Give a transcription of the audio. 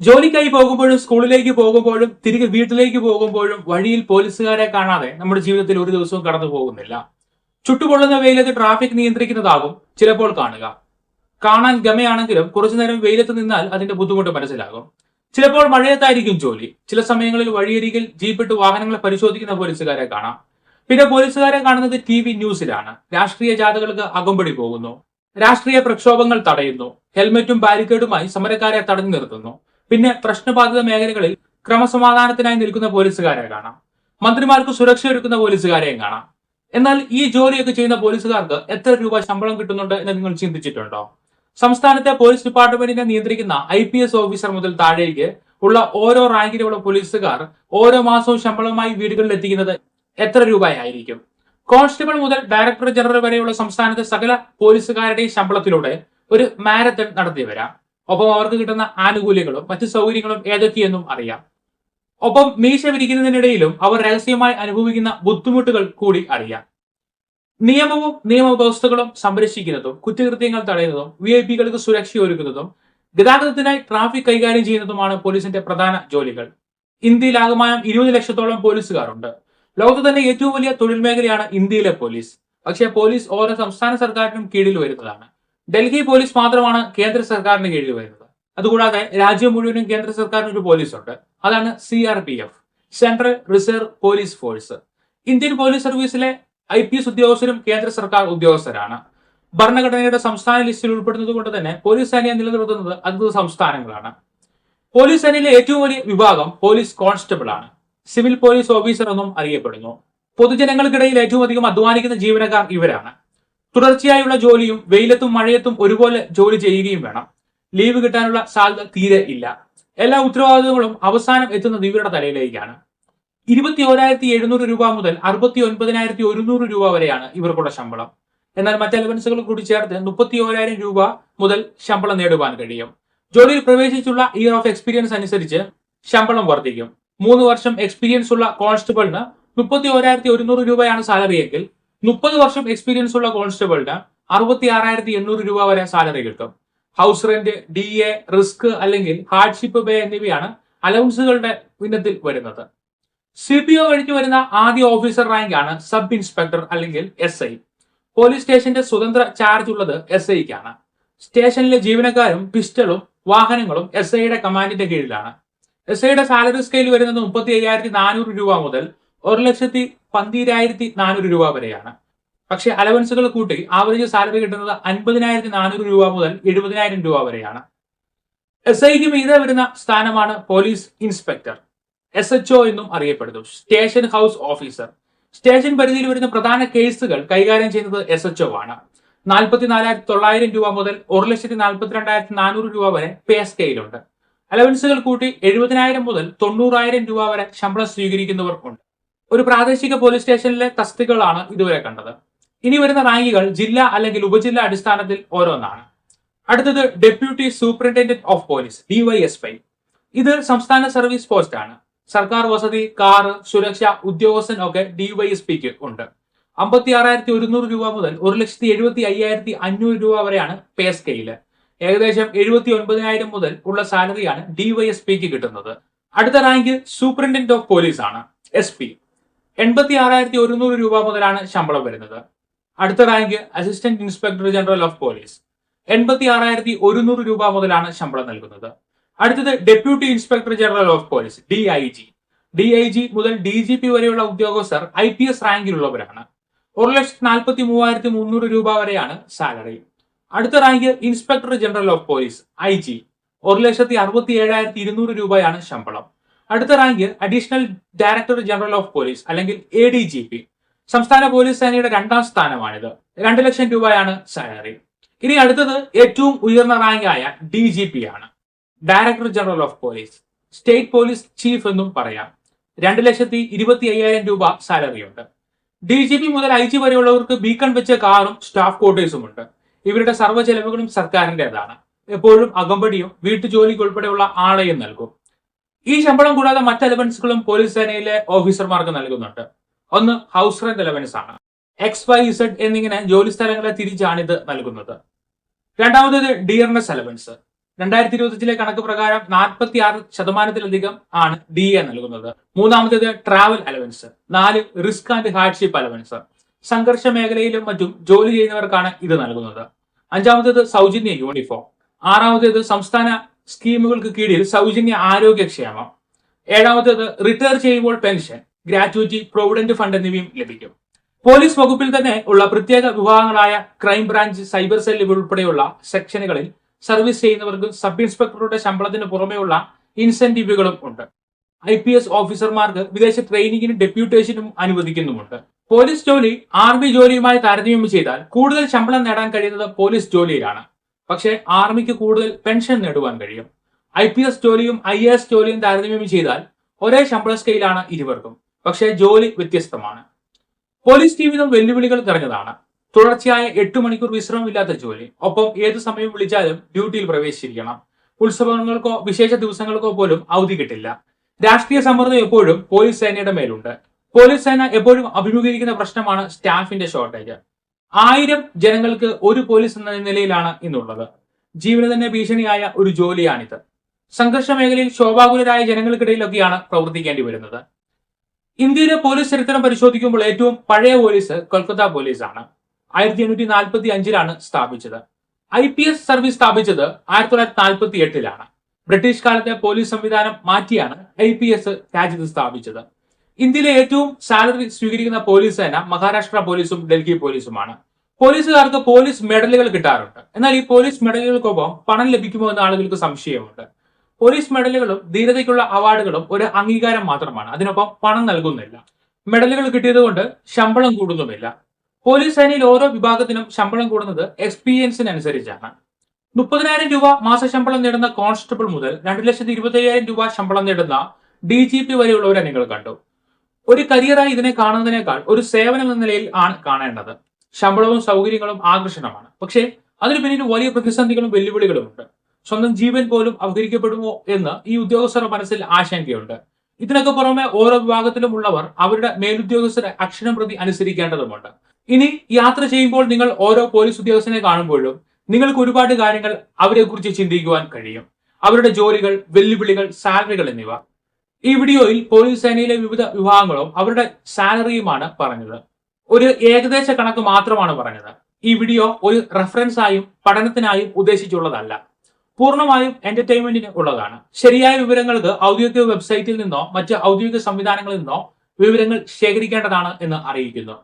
ജോലിക്കായി പോകുമ്പോഴും സ്കൂളിലേക്ക് പോകുമ്പോഴും തിരികെ വീട്ടിലേക്ക് പോകുമ്പോഴും വഴിയിൽ പോലീസുകാരെ കാണാതെ നമ്മുടെ ജീവിതത്തിൽ ഒരു ദിവസവും കടന്നു പോകുന്നില്ല. ചുട്ടുപൊള്ളുന്ന വെയിലത്ത് ട്രാഫിക് നിയന്ത്രിക്കുന്നതാകും ചിലപ്പോൾ കാണുക. കാണാൻ ഗമയാണെങ്കിലും കുറച്ചു നേരം വെയിലത്ത് നിന്നാൽ അതിന്റെ ബുദ്ധിമുട്ട് മനസ്സിലാകും. ചിലപ്പോൾ മഴയത്തായിരിക്കും ജോലി. ചില സമയങ്ങളിൽ വഴിയരികിൽ ജീപ്പിട്ട് വാഹനങ്ങളെ പരിശോധിക്കുന്ന പോലീസുകാരെ കാണാം. പിന്നെ പോലീസുകാരെ കാണുന്നത് ടി വി ന്യൂസിലാണ്. രാഷ്ട്രീയ ജാഥകൾക്ക് അകമ്പടി പോകുന്നു. രാഷ്ട്രീയ പ്രക്ഷോഭങ്ങൾ തടയുന്നു. ഹെൽമെറ്റും ബാരിക്കേഡുമായി സമരക്കാരെ തടഞ്ഞു നിർത്തുന്നു. പിന്നെ പ്രശ്നബാധിത മേഖലകളിൽ ക്രമസമാധാനത്തിനായി നിൽക്കുന്ന പോലീസുകാരെ കാണാം. മന്ത്രിമാർക്ക് സുരക്ഷ ഒരുക്കുന്ന പോലീസുകാരെയും കാണാം. എന്നാൽ ഈ ജോലിയൊക്കെ ചെയ്യുന്ന പോലീസുകാർക്ക് എത്ര രൂപ ശമ്പളം കിട്ടുന്നുണ്ട് എന്ന് നിങ്ങൾ ചിന്തിച്ചിട്ടുണ്ടോ? സംസ്ഥാനത്തെ പോലീസ് ഡിപ്പാർട്ട്മെന്റിനെ നിയന്ത്രിക്കുന്ന ഐ പി എസ് ഓഫീസർ മുതൽ താഴേക്ക് ഉള്ള ഓരോ റാങ്കിലുള്ള പോലീസുകാർ ഓരോ മാസവും ശമ്പളമായി വീടുകളിൽ എത്തിക്കുന്നത് എത്ര രൂപയായിരിക്കും? കോൺസ്റ്റബിൾ മുതൽ ഡയറക്ടർ ജനറൽ വരെയുള്ള സംസ്ഥാനത്തെ സകല പോലീസുകാരുടെയും ശമ്പളത്തിലൂടെ ഒരു മാരത്തൺ നടത്തി വരാം ഒപ്പം അവർക്ക് കിട്ടുന്ന ആനുകൂല്യങ്ങളും മറ്റു സൗകര്യങ്ങളും ഏതൊക്കെയെന്നും അറിയാം. ഒപ്പം മീശ വിരിക്കുന്നതിനിടയിലും അവർ രഹസ്യമായി അനുഭവിക്കുന്ന ബുദ്ധിമുട്ടുകൾ കൂടി അറിയാം. നിയമവും നിയമവ്യവസ്ഥകളും സംരക്ഷിക്കുന്നതും കുറ്റകൃത്യങ്ങൾ തടയുന്നതും വി ഐ പികൾക്ക് സുരക്ഷ ഒരുക്കുന്നതും ഗതാഗതത്തിനായി ട്രാഫിക് കൈകാര്യം ചെയ്യുന്നതുമാണ് പോലീസിന്റെ പ്രധാന ജോലികൾ. ഇന്ത്യയിൽ ആകമാനം ഇരുപത് ലക്ഷത്തോളം പോലീസുകാരുണ്ട്. ലോകത്ത് തന്നെ ഏറ്റവും വലിയ തൊഴിൽ മേഖലയാണ് ഇന്ത്യയിലെ പോലീസ്. പക്ഷേ പോലീസ് ഓരോ സംസ്ഥാന സർക്കാരിനും കീഴിൽ വരുന്നതാണ്. ഡൽഹി പോലീസ് മാത്രമാണ് കേന്ദ്ര സർക്കാരിന് കീഴിൽ വരുന്നത്. അതുകൂടാതെ രാജ്യം മുഴുവനും കേന്ദ്ര സർക്കാരിന് ഒരു പോലീസ് ഉണ്ട് അതാണ് C R P F central reserve police force Indian police സർവീസിലെ I P S ഉദ്യോഗസ്ഥരും കേന്ദ്ര സർക്കാർ ഉദ്യോഗസ്ഥരാണ്. ഭരണഘടനയുടെ സംസ്ഥാന ലിസ്റ്റിൽ ഉൾപ്പെടുന്നത് കൊണ്ട് തന്നെ പോലീസ് സേനയെ നിലനിർത്തുന്നത് അതത് സംസ്ഥാനങ്ങളാണ്. പോലീസ് സേനയിലെ ഏറ്റവും വലിയ വിഭാഗം പോലീസ് കോൺസ്റ്റബിൾ ആണ് സിവിൽ പോലീസ് ഓഫീസർ എന്നും അറിയപ്പെടുന്നു. പൊതുജനങ്ങൾക്കിടയിൽ ഏറ്റവും അധികം അധ്വാനിക്കുന്ന ജീവനക്കാർ ഇവരാണ്. തുടർച്ചയായുള്ള ജോലിയും വെയിലത്തും മഴയത്തും ഒരുപോലെ ജോലി ചെയ്യുകയും വേണം. ലീവ് കിട്ടാനുള്ള സാധ്യത തീരെ ഇല്ല. എല്ലാ ഉത്തരവാദിത്തങ്ങളും അവസാനം എത്തുന്നത് ഇവരുടെ തലയിലേക്കാണ്. ഇരുപത്തി ഓരായിരത്തി എഴുന്നൂറ് രൂപ മുതൽ അറുപത്തി ഒൻപതിനായിരത്തി ഒരുന്നൂറ് രൂപ വരെയാണ് ഇവർക്കുള്ള ശമ്പളം. എന്നാൽ മറ്റ് അലവൻസുകൾ കൂടി ചേർത്ത് മുപ്പത്തി ഓരായിരം രൂപ മുതൽ ശമ്പളം നേടുവാൻ കഴിയും. ജോലിയിൽ പ്രവേശിച്ചുള്ള ഇയർ ഓഫ് എക്സ്പീരിയൻസ് അനുസരിച്ച് ശമ്പളം വർദ്ധിക്കും. മൂന്ന് വർഷം എക്സ്പീരിയൻസ് ഉള്ള കോൺസ്റ്റബിളിന് മുപ്പത്തി ഓരായിരത്തി ഒരുന്നൂറ് രൂപയാണ് സാലറി എങ്കിൽ മുപ്പത് വർഷം എക്സ്പീരിയൻസ് ഉള്ള കോൺസ്റ്റബിളിന് അറുപത്തി ആറായിരത്തി എണ്ണൂറ് രൂപ വരെ സാലറി കിട്ടും. House rent D A risk അല്ലെങ്കിൽ ഹാർഡ്ഷിപ്പ് പേ എന്നിവയാണ് അലവൻസുകളുടെ ഇനത്തിൽ വരുന്നത്. സി പി ഒ വഴിക്ക് വരുന്ന ആദ്യ ഓഫീസർ റാങ്ക് ആണ് സബ് ഇൻസ്പെക്ടർ അല്ലെങ്കിൽ എസ് ഐ പോലീസ് സ്റ്റേഷന്റെ സ്വതന്ത്ര ചാർജ് ഉള്ളത് എസ് ഐക്കാണ് സ്റ്റേഷനിലെ ജീവനക്കാരും പിസ്റ്റളും വാഹനങ്ങളും എസ് ഐയുടെ കമാൻഡിന്റെ കീഴിലാണ്. എസ് ഐയുടെ സാലറി സ്കെയിൽ വരുന്നത് മുപ്പത്തി അയ്യായിരത്തി നാനൂറ് രൂപ മുതൽ ഒരു ലക്ഷത്തി പന്തിരായിരത്തി നാനൂറ് രൂപ വരെയാണ്. പക്ഷേ അലവൻസുകൾ കൂട്ടി ആവറേജ് സാലറി കിട്ടുന്നത് അൻപതിനായിരത്തി നാനൂറ് രൂപ മുതൽ എഴുപതിനായിരം രൂപ വരെയാണ്. എസ് ഐക്ക് മീതെ വരുന്ന സ്ഥാനമാണ് police inspector. S H O എന്നും അറിയപ്പെടുന്നു. Station house officer. സ്റ്റേഷൻ പരിധിയിൽ വരുന്ന പ്രധാന കേസുകൾ കൈകാര്യം ചെയ്യുന്നത് എസ് എച്ച് ഒ ആണ്. നാൽപ്പത്തിനാലായിരത്തി തൊള്ളായിരം രൂപ മുതൽ ഒരു ലക്ഷത്തി നാൽപ്പത്തിരണ്ടായിരത്തി നാനൂറ് രൂപ വരെ പേ സ്കെയിലുണ്ട്. അലവൻസുകൾ കൂട്ടി എഴുപതിനായിരം മുതൽ തൊണ്ണൂറായിരം രൂപ വരെ ശമ്പളം സ്വീകരിക്കുന്നവർക്കുണ്ട്. ഒരു പ്രാദേശിക പോലീസ് സ്റ്റേഷനിലെ തസ്തികളാണ് ഇതുവരെ കണ്ടത്. ഇനി വരുന്ന റാങ്കുകൾ ജില്ല അല്ലെങ്കിൽ ഉപജില്ലാ അടിസ്ഥാനത്തിൽ ഓരോന്നാണ്. അടുത്തത് deputy superintendent of police D Y S P ഇത് സംസ്ഥാന സർവീസ് പോസ്റ്റ് ആണ് സർക്കാർ വസതി കാറ് സുരക്ഷ ഉദ്യോഗസ്ഥൻ ഒക്കെ ഡിവൈഎസ്പിക്ക് ഉണ്ട് അമ്പത്തി ആറായിരത്തി ഒരുന്നൂറ് രൂപ മുതൽ ഒരു ലക്ഷത്തി എഴുപത്തി അയ്യായിരത്തി അഞ്ഞൂറ് രൂപ വരെയാണ് പേ സ്കെയിൽ. ഏകദേശം എഴുപത്തി ഒൻപതിനായിരം മുതൽ ഉള്ള സാലറിയാണ് ഡിവൈഎസ്പിക്ക് കിട്ടുന്നത്. അടുത്ത റാങ്ക് സൂപ്രണ്ടന്റ് ഓഫ് പോലീസ് ആണ് എസ് പി. എൺപത്തി ആറായിരത്തി ഒരുന്നൂറ് രൂപ മുതലാണ് ശമ്പളം വരുന്നത്. അടുത്ത rank assistant inspector general of police. എൺപത്തി ആറായിരത്തി ഒരുന്നൂറ് രൂപ മുതലാണ് ശമ്പളം നൽകുന്നത്. അടുത്തത് deputy inspector general of police D I G. D I G മുതൽ ഡി ജി പി വരെയുള്ള ഉദ്യോഗസ്ഥർ ഐ പി എസ് റാങ്കിലുള്ളവരാണ്. ഒരു ലക്ഷത്തി നാൽപ്പത്തി മൂവായിരത്തി മുന്നൂറ് രൂപ വരെയാണ് സാലറി. അടുത്ത rank inspector general of police I G. ഒരു ലക്ഷത്തി അറുപത്തി ഏഴായിരത്തി ഇരുന്നൂറ് രൂപയാണ് ശമ്പളം. അടുത്ത rank additional director general of police അല്ലെങ്കിൽ എ ഡി ജി പി സംസ്ഥാന പോലീസ് സേനയുടെ രണ്ടാം സ്ഥാനമാണിത്. രണ്ട് ലക്ഷം രൂപയാണ് സാലറി ഇനി അടുത്തത് ഏറ്റവും ഉയർന്ന റാങ്കായ ഡി ജി പി ആണ്. Director general of police state police chief എന്നും പറയാം. രണ്ട് ലക്ഷത്തി ഇരുപത്തി അയ്യായിരം രൂപ സാലറി ഉണ്ട്. ഡി ജി പി മുതൽ ഐ ജി വരെയുള്ളവർക്ക് ബീക്കൺ വെച്ച കാറും സ്റ്റാഫ് ക്വാർട്ടേഴ്സും ഉണ്ട്. ഇവരുടെ സർവ ചെലവുകളും സർക്കാരിന്റെതാണ് എപ്പോഴും അകമ്പടിയും വീട്ടുജോലിക്ക് ഉൾപ്പെടെയുള്ള ആളെയും നൽകും. ഈ ശമ്പളം കൂടാതെ മറ്റ് അലവൻസുകളും പോലീസ് സേനയിലെ ഓഫീസർമാർക്ക് നൽകുന്നുണ്ട്. ഒന്ന് ഹൗസ് റെന്റ് അലവൻസ് ആണ്. എക്സ് വൈ ഇസഡ് എന്നിങ്ങനെ ജോലി സ്ഥലങ്ങളെ തിരിച്ചാണ് ഇത് നൽകുന്നത്. രണ്ടാമത്തേത് ഡിയർനെസ് അലവൻസ് രണ്ടായിരത്തി ഇരുപത്തിയഞ്ചിലെ കണക്ക് പ്രകാരം നാൽപ്പത്തി ആറ് ശതമാനത്തിലധികം ആണ് ഡി എ നൽകുന്നത്. മൂന്നാമത്തേത് ട്രാവൽ അലവൻസ് നാല് റിസ്ക് ആൻഡ് ഹാർഡ്ഷിപ്പ് അലവൻസ് സംഘർഷ മേഖലയിലും മറ്റും ജോലി ചെയ്യുന്നവർക്കാണ് ഇത് നൽകുന്നത്. അഞ്ചാമത്തേത് സൗജന്യ യൂണിഫോം ആറാമത്തേത് സംസ്ഥാന സ്കീമുകൾക്ക് കീഴിൽ സൗജന്യ ആരോഗ്യക്ഷേമം. ഏഴാമത്തേത് റിട്ടയർ ചെയ്യുമ്പോൾ പെൻഷൻ ഗ്രാറ്റുവിറ്റി പ്രൊവിഡന്റ് ഫണ്ട് എന്നിവയും ലഭിക്കും. പോലീസ് വകുപ്പിൽ തന്നെ ഉള്ള പ്രത്യേക വിഭാഗങ്ങളായ ക്രൈം ബ്രാഞ്ച് സൈബർ സെൽ ഉൾപ്പെടെയുള്ള സെക്ഷനുകളിൽ സർവീസ് ചെയ്യുന്നവർക്ക് സബ് ഇൻസ്പെക്ടറുടെ ശമ്പളത്തിന് പുറമെയുള്ള ഇൻസെന്റീവുകളും ഉണ്ട്. ഐ പി എസ് ഓഫീസർമാർക്ക് വിദേശ ട്രെയിനിങ്ങിനും ഡെപ്യൂട്ടേഷനും അനുവദിക്കുന്നുമുണ്ട്. പോലീസ് ജോലി ആർമി ജോലിയുമായി താരതമ്യം ചെയ്താൽ കൂടുതൽ ശമ്പളം നേടാൻ കഴിയുന്നത് പോലീസ് ജോലിയിലാണ്. പക്ഷേ ആർമിക്ക് കൂടുതൽ പെൻഷൻ നേടുവാൻ കഴിയും. ഐ പി എസ് ജോലിയും ഐ എ എസ് ജോലിയും താരതമ്യം ചെയ്താൽ ഒരേ ശമ്പള സ്കെയിലാണ് ഇരുവർക്കും. പക്ഷേ ജോലി വ്യത്യസ്തമാണ്. പോലീസ് ജീവിതം വെല്ലുവിളികൾ നിറഞ്ഞതാണ്. തുടർച്ചയായ എട്ട് മണിക്കൂർ വിശ്രമമില്ലാത്ത ജോലി ഒപ്പം ഏതു സമയം വിളിച്ചാലും ഡ്യൂട്ടിയിൽ പ്രവേശിച്ചിരിക്കണം. ഉത്സവങ്ങൾക്കോ വിശേഷ ദിവസങ്ങൾക്കോ പോലും അവധി കിട്ടില്ല. രാഷ്ട്രീയ സമ്മർദ്ദം എപ്പോഴും പോലീസ് സേനയുടെ മേലുണ്ട്. പോലീസ് സേന എപ്പോഴും അഭിമുഖീകരിക്കുന്ന പ്രശ്നമാണ് സ്റ്റാഫിന്റെ ഷോർട്ടേജ്. ആയിരം ജനങ്ങൾക്ക് ഒരു പോലീസ് എന്ന നിലയിലാണ് ഇന്നുള്ളത്. ജീവന് തന്നെ ഭീഷണിയായ ഒരു ജോലിയാണിത്. സംഘർഷ മേഖലയിൽ ശോഭാകുലരായ ജനങ്ങൾക്കിടയിലൊക്കെയാണ് പ്രവർത്തിക്കേണ്ടി വരുന്നത്. ഇന്ത്യയിലെ പോലീസ് ചരിത്രം പരിശോധിക്കുമ്പോൾ ഏറ്റവും പഴയ പോലീസ് കൊൽക്കത്ത പോലീസാണ്. ആയിരത്തി എണ്ണൂറ്റി നാൽപ്പത്തി അഞ്ചിലാണ് സ്ഥാപിച്ചത്. ഐ പി എസ് സർവീസ് സ്ഥാപിച്ചത് ആയിരത്തി തൊള്ളായിരത്തി നാൽപ്പത്തി എട്ടിലാണ് ബ്രിട്ടീഷ് കാലത്തെ പോലീസ് സംവിധാനം മാറ്റിയാണ് ഐ പി എസ് രാജ്യത്ത് സ്ഥാപിച്ചത്. ഇന്ത്യയിലെ ഏറ്റവും സാലറി സ്വീകരിക്കുന്ന പോലീസ് സേന മഹാരാഷ്ട്ര പോലീസും ഡൽഹി പോലീസുമാണ്. പോലീസുകാർക്ക് പോലീസ് മെഡലുകൾ കിട്ടാറുണ്ട്. എന്നാൽ ഈ പോലീസ് മെഡലുകൾക്കൊപ്പം പണം ലഭിക്കുമോ എന്ന ആളുകൾക്ക് സംശയമുണ്ട്. പോലീസ് മെഡലുകളും ധീരതയ്ക്കുള്ള അവാർഡുകളും ഒരു അംഗീകാരം മാത്രമാണ്. അതിനൊപ്പം പണം നൽകുന്നില്ല. മെഡലുകൾ കിട്ടിയതുകൊണ്ട് ശമ്പളം കൂടുന്നുമില്ല. പോലീസ് സേനയിൽ ഓരോ വിഭാഗത്തിനും ശമ്പളം കൂടുന്നത് എക്സ്പീരിയൻസിനനുസരിച്ചാണ്. മുപ്പതിനായിരം രൂപ മാസ ശമ്പളം നേടുന്ന കോൺസ്റ്റബിൾ മുതൽ രണ്ട് ലക്ഷത്തി ഇരുപത്തി രൂപ ശമ്പളം നേടുന്ന ഡി ജി പി വരെയുള്ളവരെ നിങ്ങൾ കണ്ടു. ഒരു കരിയറായി ഇതിനെ കാണുന്നതിനേക്കാൾ ഒരു സേവനം എന്ന നിലയിൽ ആണ് കാണേണ്ടത്. ശമ്പളവും സൗകര്യങ്ങളും ആകർഷണമാണ്. പക്ഷേ അതിന് പിന്നിൽ വലിയ പ്രതിസന്ധികളും വെല്ലുവിളികളും ഉണ്ട് സ്വന്തം ജീവൻ പോലും അപഹരിക്കപ്പെടുമോ എന്ന് ഈ ഉദ്യോഗസ്ഥരുടെ മനസ്സിൽ ആശങ്കയുണ്ട്. ഇതിനൊക്കെ പുറമെ ഓരോ വിഭാഗത്തിലും ഉള്ളവർ അവരുടെ മേലുദ്യോഗസ്ഥരെ അക്ഷരം പ്രതി അനുസരിക്കേണ്ടതുണ്ട് ഇനി യാത്ര ചെയ്യുമ്പോൾ നിങ്ങൾ ഓരോ പോലീസ് ഉദ്യോഗസ്ഥനെ കാണുമ്പോഴും നിങ്ങൾക്ക് ഒരുപാട് കാര്യങ്ങൾ അവരെക്കുറിച്ച് ചിന്തിക്കുവാൻ കഴിയും. അവരുടെ ജോലികൾ വെല്ലുവിളികൾ സാലറികൾ എന്നിവ. ഈ വീഡിയോയിൽ പോലീസ് സേനയിലെ വിവിധ വിഭാഗങ്ങളും അവരുടെ സാലറിയുമാണ് പറഞ്ഞത്. ഒരു ഏകദേശ കണക്ക് മാത്രമാണ് പറഞ്ഞത്. ഈ വീഡിയോ ഒരു റെഫറൻസ് ആയും പഠനത്തിനായും ഉദ്ദേശിച്ചുള്ളതല്ല. പൂർണമായും എന്റർടൈൻമെന്റിന് ഉള്ളതാണ്. ശരിയായ വിവരങ്ങൾക്ക് ഔദ്യോഗിക വെബ്സൈറ്റിൽ നിന്നോ മറ്റ് ഔദ്യോഗിക സംവിധാനങ്ങളിൽ നിന്നോ വിവരങ്ങൾ ശേഖരിക്കേണ്ടതാണ് എന്ന് അറിയിക്കുന്നു.